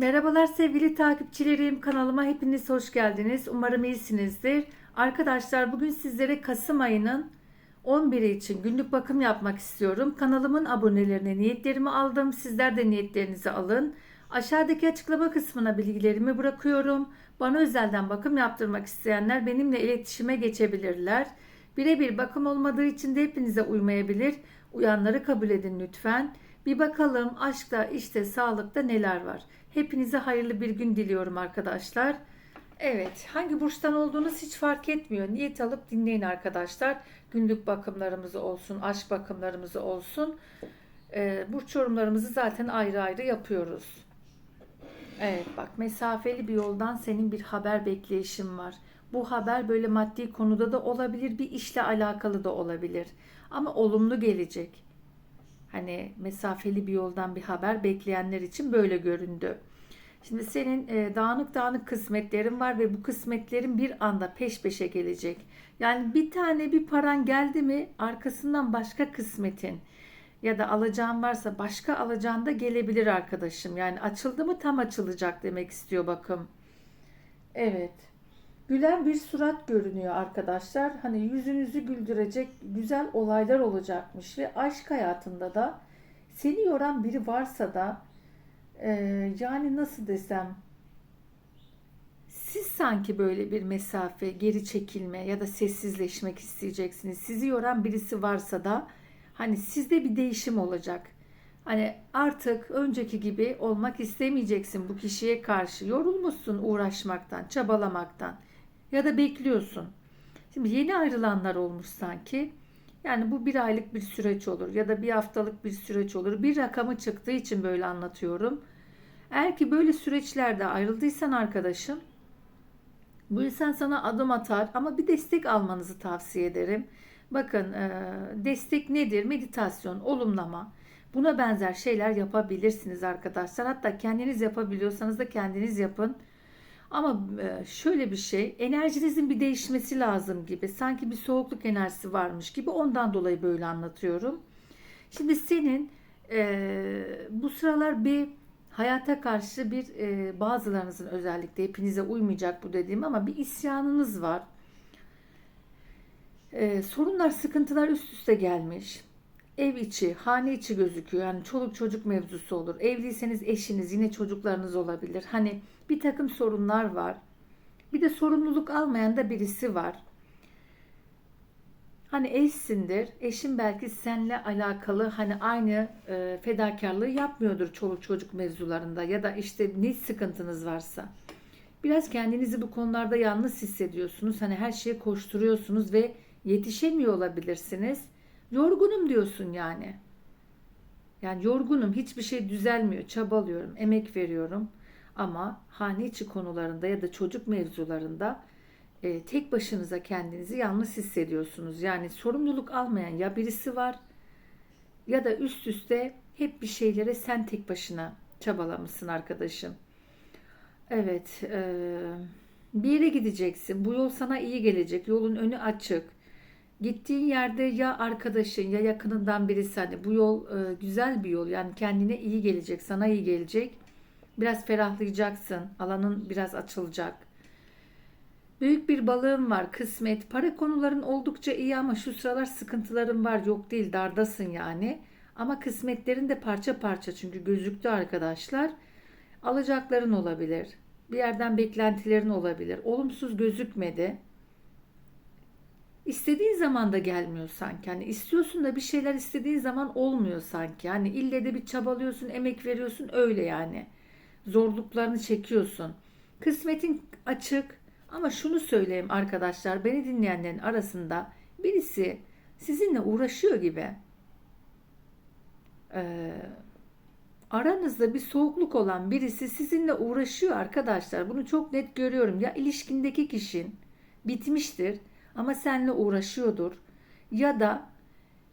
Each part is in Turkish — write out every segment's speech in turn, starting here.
Merhabalar sevgili takipçilerim. Kanalıma hepiniz hoş geldiniz. Umarım iyisinizdir. Arkadaşlar bugün sizlere Kasım ayının 11'i için günlük bakım yapmak istiyorum. Kanalımın abonelerine niyetlerimi aldım. Sizler de niyetlerinizi alın. Aşağıdaki açıklama kısmına bilgilerimi bırakıyorum. Bana özelden bakım yaptırmak isteyenler benimle iletişime geçebilirler. Birebir bakım olmadığı için de hepinize uymayabilir. Uyanları kabul edin lütfen. Bir bakalım aşkta, işte, sağlıkta neler var. Hepinize hayırlı bir gün diliyorum arkadaşlar. Evet, hangi burçtan olduğunuz hiç fark etmiyor. Niyet alıp dinleyin arkadaşlar. Günlük bakımlarımız olsun, aşk bakımlarımız olsun. Ee, burç yorumlarımızı zaten ayrı ayrı yapıyoruz. Evet bak mesafeli bir yoldan senin bir haber bekleyişin var. Bu haber böyle maddi konuda da olabilir, bir işle alakalı da olabilir. Ama olumlu gelecek. Hani mesafeli bir yoldan bir haber bekleyenler için böyle göründü. Şimdi senin e, dağınık dağınık kısmetlerin var ve bu kısmetlerin bir anda peş peşe gelecek. Yani bir tane bir paran geldi mi arkasından başka kısmetin ya da alacağın varsa başka alacağın da gelebilir arkadaşım. Yani açıldı mı tam açılacak demek istiyor bakım. Evet. Gülen bir surat görünüyor arkadaşlar. Hani yüzünüzü güldürecek güzel olaylar olacakmış ve aşk hayatında da seni yoran biri varsa da e, yani nasıl desem siz sanki böyle bir mesafe, geri çekilme ya da sessizleşmek isteyeceksiniz. Sizi yoran birisi varsa da hani sizde bir değişim olacak. Hani artık önceki gibi olmak istemeyeceksin bu kişiye karşı. Yorulmuşsun uğraşmaktan, çabalamaktan ya da bekliyorsun. Şimdi yeni ayrılanlar olmuş sanki. Yani bu bir aylık bir süreç olur ya da bir haftalık bir süreç olur. Bir rakamı çıktığı için böyle anlatıyorum. Eğer ki böyle süreçlerde ayrıldıysan arkadaşım, bu insan sana adım atar ama bir destek almanızı tavsiye ederim. Bakın destek nedir? Meditasyon, olumlama. Buna benzer şeyler yapabilirsiniz arkadaşlar. Hatta kendiniz yapabiliyorsanız da kendiniz yapın. Ama şöyle bir şey, enerjinizin bir değişmesi lazım gibi. Sanki bir soğukluk enerjisi varmış gibi. Ondan dolayı böyle anlatıyorum. Şimdi senin e, bu sıralar bir hayata karşı bir e, bazılarınızın özellikle hepinize uymayacak bu dediğim ama bir isyanınız var. E, sorunlar, sıkıntılar üst üste gelmiş. Ev içi, hane içi gözüküyor. Yani çoluk çocuk mevzusu olur. Evliyseniz eşiniz, yine çocuklarınız olabilir. Hani bir takım sorunlar var. Bir de sorumluluk almayan da birisi var. Hani eşsindir. Eşin belki seninle alakalı hani aynı e, fedakarlığı yapmıyordur çoluk çocuk mevzularında ya da işte ne sıkıntınız varsa. Biraz kendinizi bu konularda yalnız hissediyorsunuz. Hani her şeye koşturuyorsunuz ve yetişemiyor olabilirsiniz. Yorgunum diyorsun yani. Yani yorgunum, hiçbir şey düzelmiyor, çabalıyorum, emek veriyorum. Ama hane içi konularında ya da çocuk mevzularında e, tek başınıza kendinizi yalnız hissediyorsunuz. Yani sorumluluk almayan ya birisi var ya da üst üste hep bir şeylere sen tek başına çabalamışsın arkadaşım. Evet, e, bir yere gideceksin. Bu yol sana iyi gelecek. Yolun önü açık. Gittiğin yerde ya arkadaşın ya yakınından birisi hani bu yol e, güzel bir yol. Yani kendine iyi gelecek, sana iyi gelecek. Biraz ferahlayacaksın. Alanın biraz açılacak. Büyük bir balığın var, kısmet. Para konuların oldukça iyi ama şu sıralar sıkıntıların var. Yok değil, dardasın yani. Ama kısmetlerin de parça parça çünkü gözüktü arkadaşlar. Alacakların olabilir. Bir yerden beklentilerin olabilir. Olumsuz gözükmedi. İstediğin zaman da gelmiyor sanki. Hani istiyorsun da bir şeyler istediğin zaman olmuyor sanki. Hani ille de bir çabalıyorsun, emek veriyorsun öyle yani. Zorluklarını çekiyorsun. Kısmetin açık ama şunu söyleyeyim arkadaşlar, beni dinleyenlerin arasında birisi sizinle uğraşıyor gibi. Ee, aranızda bir soğukluk olan birisi sizinle uğraşıyor arkadaşlar. Bunu çok net görüyorum. Ya ilişkindeki kişin bitmiştir ama seninle uğraşıyordur. Ya da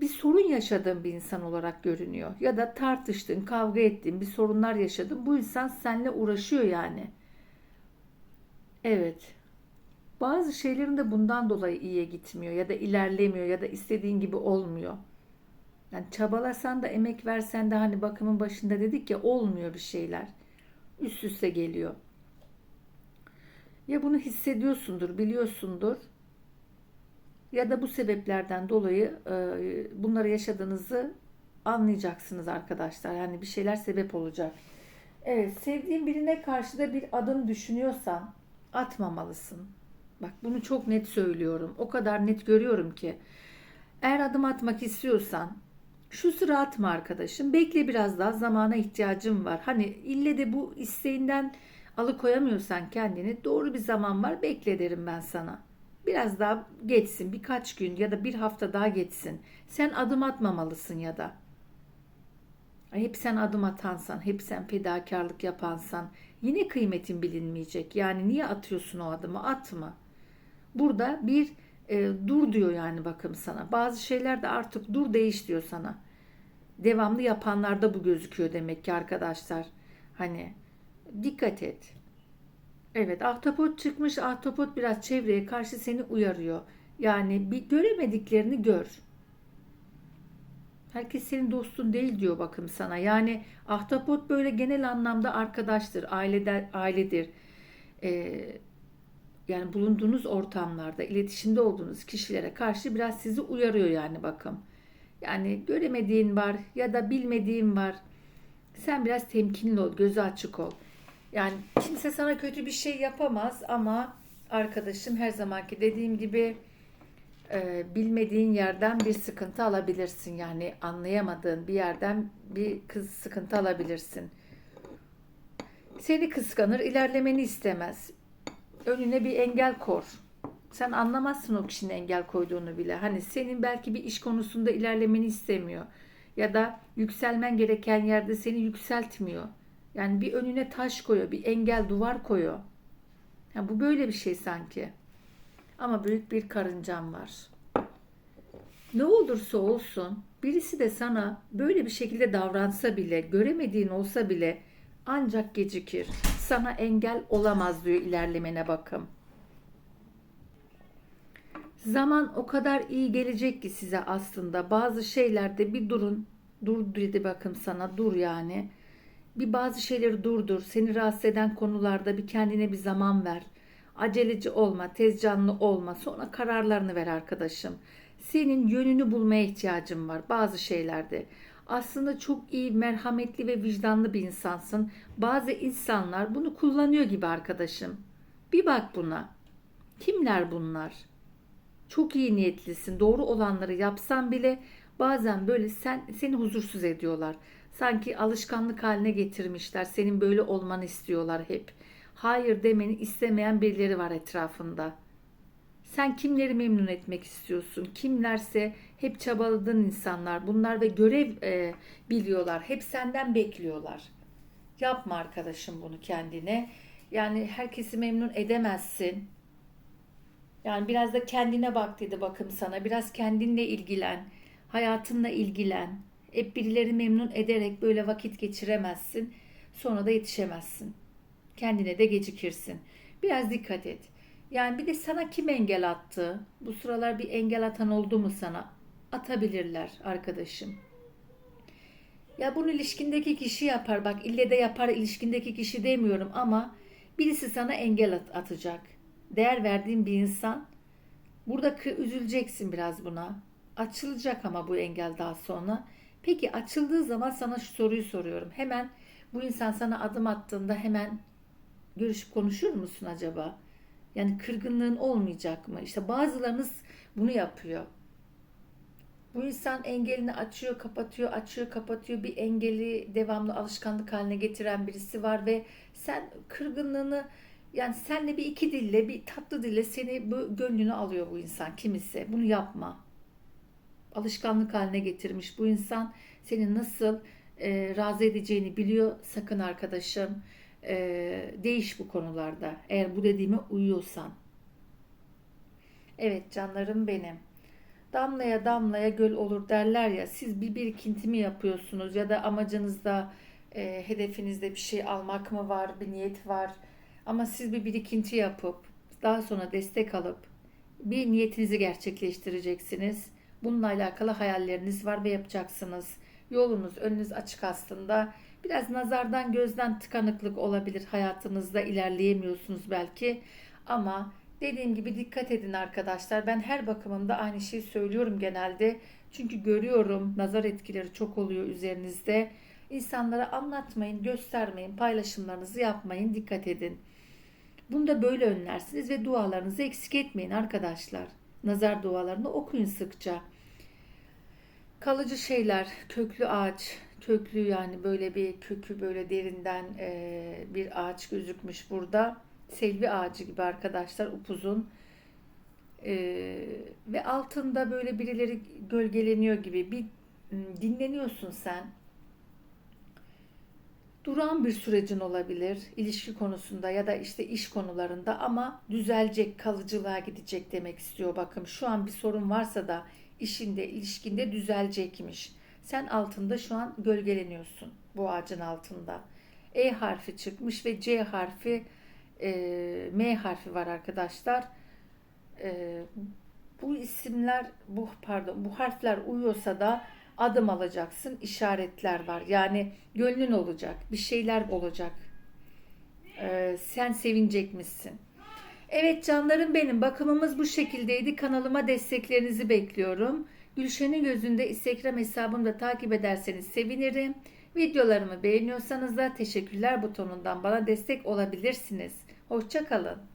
bir sorun yaşadığın bir insan olarak görünüyor. Ya da tartıştın, kavga ettin, bir sorunlar yaşadın. Bu insan seninle uğraşıyor yani. Evet. Bazı şeylerin de bundan dolayı iyiye gitmiyor ya da ilerlemiyor ya da istediğin gibi olmuyor. Yani çabalasan da emek versen de hani bakımın başında dedik ya olmuyor bir şeyler. üst üste geliyor. Ya bunu hissediyorsundur, biliyorsundur ya da bu sebeplerden dolayı e, bunları yaşadığınızı anlayacaksınız arkadaşlar. Yani bir şeyler sebep olacak. Evet, sevdiğin birine karşı da bir adım düşünüyorsan atmamalısın. Bak bunu çok net söylüyorum. O kadar net görüyorum ki. Eğer adım atmak istiyorsan şu sıra atma arkadaşım. Bekle biraz daha zamana ihtiyacım var. Hani ille de bu isteğinden alıkoyamıyorsan kendini doğru bir zaman var bekle derim ben sana. Biraz daha geçsin birkaç gün ya da bir hafta daha geçsin. Sen adım atmamalısın ya da. Hep sen adım atansan, hep sen fedakarlık yapansan yine kıymetin bilinmeyecek. Yani niye atıyorsun o adımı? Atma. Burada bir e, dur diyor yani bakım sana. Bazı şeyler de artık dur değiş diyor sana. Devamlı yapanlarda bu gözüküyor demek ki arkadaşlar. Hani dikkat et. Evet ahtapot çıkmış. Ahtapot biraz çevreye karşı seni uyarıyor. Yani bir göremediklerini gör. Herkes senin dostun değil diyor bakım sana. Yani ahtapot böyle genel anlamda arkadaştır, ailede, ailedir. Ee, yani bulunduğunuz ortamlarda, iletişimde olduğunuz kişilere karşı biraz sizi uyarıyor yani bakım. Yani göremediğin var ya da bilmediğin var. Sen biraz temkinli ol, gözü açık ol. Yani kimse sana kötü bir şey yapamaz ama arkadaşım her zamanki dediğim gibi e, bilmediğin yerden bir sıkıntı alabilirsin. Yani anlayamadığın bir yerden bir kız sıkıntı alabilirsin. Seni kıskanır, ilerlemeni istemez. Önüne bir engel kor. Sen anlamazsın o kişinin engel koyduğunu bile. Hani senin belki bir iş konusunda ilerlemeni istemiyor. Ya da yükselmen gereken yerde seni yükseltmiyor. Yani bir önüne taş koyuyor, bir engel duvar koyuyor. Yani bu böyle bir şey sanki. Ama büyük bir karıncam var. Ne olursa olsun birisi de sana böyle bir şekilde davransa bile, göremediğin olsa bile ancak gecikir. Sana engel olamaz diyor ilerlemene bakım. Zaman o kadar iyi gelecek ki size aslında. Bazı şeylerde bir durun. Dur dedi bakım sana. Dur yani. Bir bazı şeyleri durdur. Seni rahatsız eden konularda bir kendine bir zaman ver. Aceleci olma, tez canlı olma. Sonra kararlarını ver arkadaşım. Senin yönünü bulmaya ihtiyacın var bazı şeylerde. Aslında çok iyi, merhametli ve vicdanlı bir insansın. Bazı insanlar bunu kullanıyor gibi arkadaşım. Bir bak buna. Kimler bunlar? Çok iyi niyetlisin. Doğru olanları yapsan bile bazen böyle sen seni huzursuz ediyorlar. Sanki alışkanlık haline getirmişler. Senin böyle olmanı istiyorlar hep. Hayır demeni istemeyen birileri var etrafında. Sen kimleri memnun etmek istiyorsun? Kimlerse hep çabaladığın insanlar. Bunlar ve görev e, biliyorlar. Hep senden bekliyorlar. Yapma arkadaşım bunu kendine. Yani herkesi memnun edemezsin. Yani biraz da kendine bak dedi bakım sana. Biraz kendinle ilgilen. Hayatınla ilgilen. Hep birileri memnun ederek böyle vakit geçiremezsin. Sonra da yetişemezsin. Kendine de gecikirsin. Biraz dikkat et. Yani bir de sana kim engel attı? Bu sıralar bir engel atan oldu mu sana? Atabilirler arkadaşım. Ya bunu ilişkindeki kişi yapar. Bak ille de yapar ilişkindeki kişi demiyorum ama birisi sana engel at atacak. Değer verdiğin bir insan. Burada üzüleceksin biraz buna. Açılacak ama bu engel daha sonra. Peki açıldığı zaman sana şu soruyu soruyorum. Hemen bu insan sana adım attığında hemen görüşüp konuşur musun acaba? Yani kırgınlığın olmayacak mı? İşte bazılarınız bunu yapıyor. Bu insan engelini açıyor, kapatıyor, açıyor, kapatıyor. Bir engeli devamlı alışkanlık haline getiren birisi var ve sen kırgınlığını yani senle bir iki dille, bir tatlı dille seni bu gönlünü alıyor bu insan kimisi. Bunu yapma. Alışkanlık haline getirmiş bu insan seni nasıl e, razı edeceğini biliyor. Sakın arkadaşım e, değiş bu konularda. Eğer bu dediğime uyuyorsan. Evet canlarım benim. Damlaya damlaya göl olur derler ya. Siz bir birikinti mi yapıyorsunuz ya da amacınızda e, hedefinizde bir şey almak mı var, bir niyet var. Ama siz bir birikinti yapıp daha sonra destek alıp bir niyetinizi gerçekleştireceksiniz. Bununla alakalı hayalleriniz var ve yapacaksınız. Yolunuz, önünüz açık aslında. Biraz nazardan gözden tıkanıklık olabilir hayatınızda ilerleyemiyorsunuz belki ama dediğim gibi dikkat edin arkadaşlar. Ben her bakımımda aynı şeyi söylüyorum genelde. Çünkü görüyorum nazar etkileri çok oluyor üzerinizde. İnsanlara anlatmayın, göstermeyin, paylaşımlarınızı yapmayın, dikkat edin. Bunu da böyle önlersiniz ve dualarınızı eksik etmeyin arkadaşlar. Nazar dualarını okuyun sıkça. Kalıcı şeyler, köklü ağaç, köklü yani böyle bir kökü böyle derinden e, bir ağaç gözükmüş burada. Selvi ağacı gibi arkadaşlar upuzun. E, ve altında böyle birileri gölgeleniyor gibi bir dinleniyorsun sen. Duran bir sürecin olabilir ilişki konusunda ya da işte iş konularında ama düzelecek, kalıcılığa gidecek demek istiyor bakım. Şu an bir sorun varsa da işinde, ilişkinde düzelecekmiş. Sen altında şu an gölgeleniyorsun bu ağacın altında. E harfi çıkmış ve C harfi, e, M harfi var arkadaşlar. E, bu isimler, bu pardon, bu harfler uyuyorsa da adım alacaksın. işaretler var. Yani gönlün olacak, bir şeyler olacak. E, sen sevinecekmişsin. Evet canlarım benim bakımımız bu şekildeydi. Kanalıma desteklerinizi bekliyorum. Gülşen'in gözünde Instagram hesabımı da takip ederseniz sevinirim. Videolarımı beğeniyorsanız da teşekkürler butonundan bana destek olabilirsiniz. Hoşçakalın.